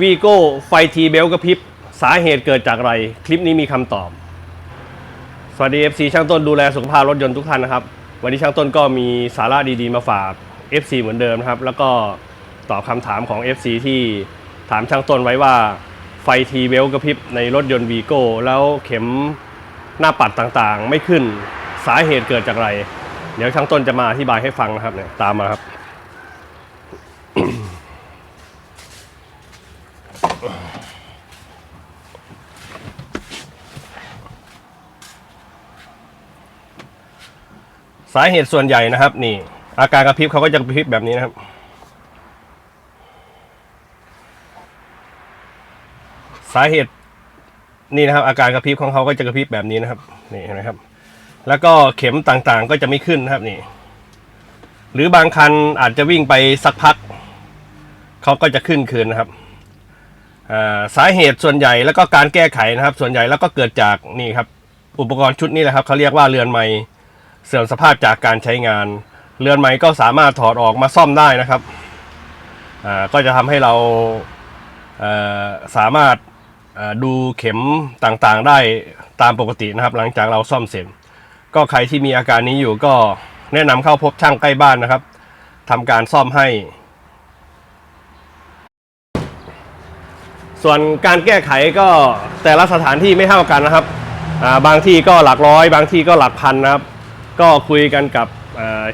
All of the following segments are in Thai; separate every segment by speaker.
Speaker 1: วีโก้ไฟทีเบลกระพริบ สาเหตุเกิดจากอะไร คลิปนี้มีคำตอบ สวัสดี FC ช่างต้นดูแลสุขภาพรถยนต์ทุกท่านนะครับ วันนี้ช่างต้นก็มีสาระดีๆมาฝาก FC เหมือนเดิมนะครับ แล้วก็ตอบคำถามของ FC ที่ถามช่างต้นไว้ว่าไฟทีเบลกระพริบในรถยนต์วีโก้แล้วเข็มหน้าปัดต่างๆ ไม่ขึ้นสาเหตุเกิดจากอะไร เดี๋ยวช่างต้นจะมาอธิบายให้ฟังนะครับเนี่ยตามมาครับ สาเหตุส่วนใหญ่นะครับ นี่ อาการกระพริบเขาก็จะกระพริบแบบนี้นะครับ สาเหตุนี่นะครับ อาการกระพริบของเขาก็จะกระพริบแบบนี้นะครับนี่เห็นไหมครับ แล้วก็เข็มต่างๆก็จะไม่ขึ้นนะครับนี่ หรือบางคันอาจจะวิ่งไปสักพักเขาก็จะขึ้นคืนนะครับ สาเหตุส่วนใหญ่แล้วก็การแก้ไขนะครับ ส่วนใหญ่แล้วก็เกิดจากนี่ครับอุปกรณ์ชุดนี้แหละครับเขาเรียกว่าเรือนไม้เสื่อมสภาพจากการใช้งาน เรือนใหม่ก็สามารถถอดออกมาซ่อมได้นะครับก็จะทำให้เราสามารถดูเข็มต่างๆได้ตามปกตินะครับ หลังจากเราซ่อมเสร็จ ก็ใครที่มีอาการนี้อยู่ก็แนะนำเข้าพบช่างใกล้บ้านนะครับทำการซ่อมให้ ส่วนการแก้ไขก็แต่ละสถานที่ไม่เท่ากันนะครับบางที่ก็หลักร้อย บางที่ก็หลักพันนะครับ ก็คุยกันกับ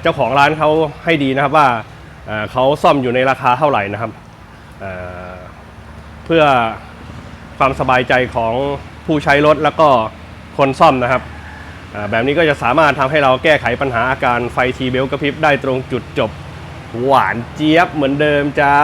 Speaker 1: เจ้าของร้านเขาให้ดีนะครับว่าเขาซ่อมอยู่ในราคาเท่าไหร่นะครับเเพื่อความสบายใจของผู้ใช้รถแล้วก็คนซ่อมนะครับ แบบนี้ก็จะสามารถทำให้เราแก้ไขปัญหาอาการไฟทีเบลกระพริบได้ตรงจุดจบ หวานเจี๊ยบเหมือนเดิมจ้า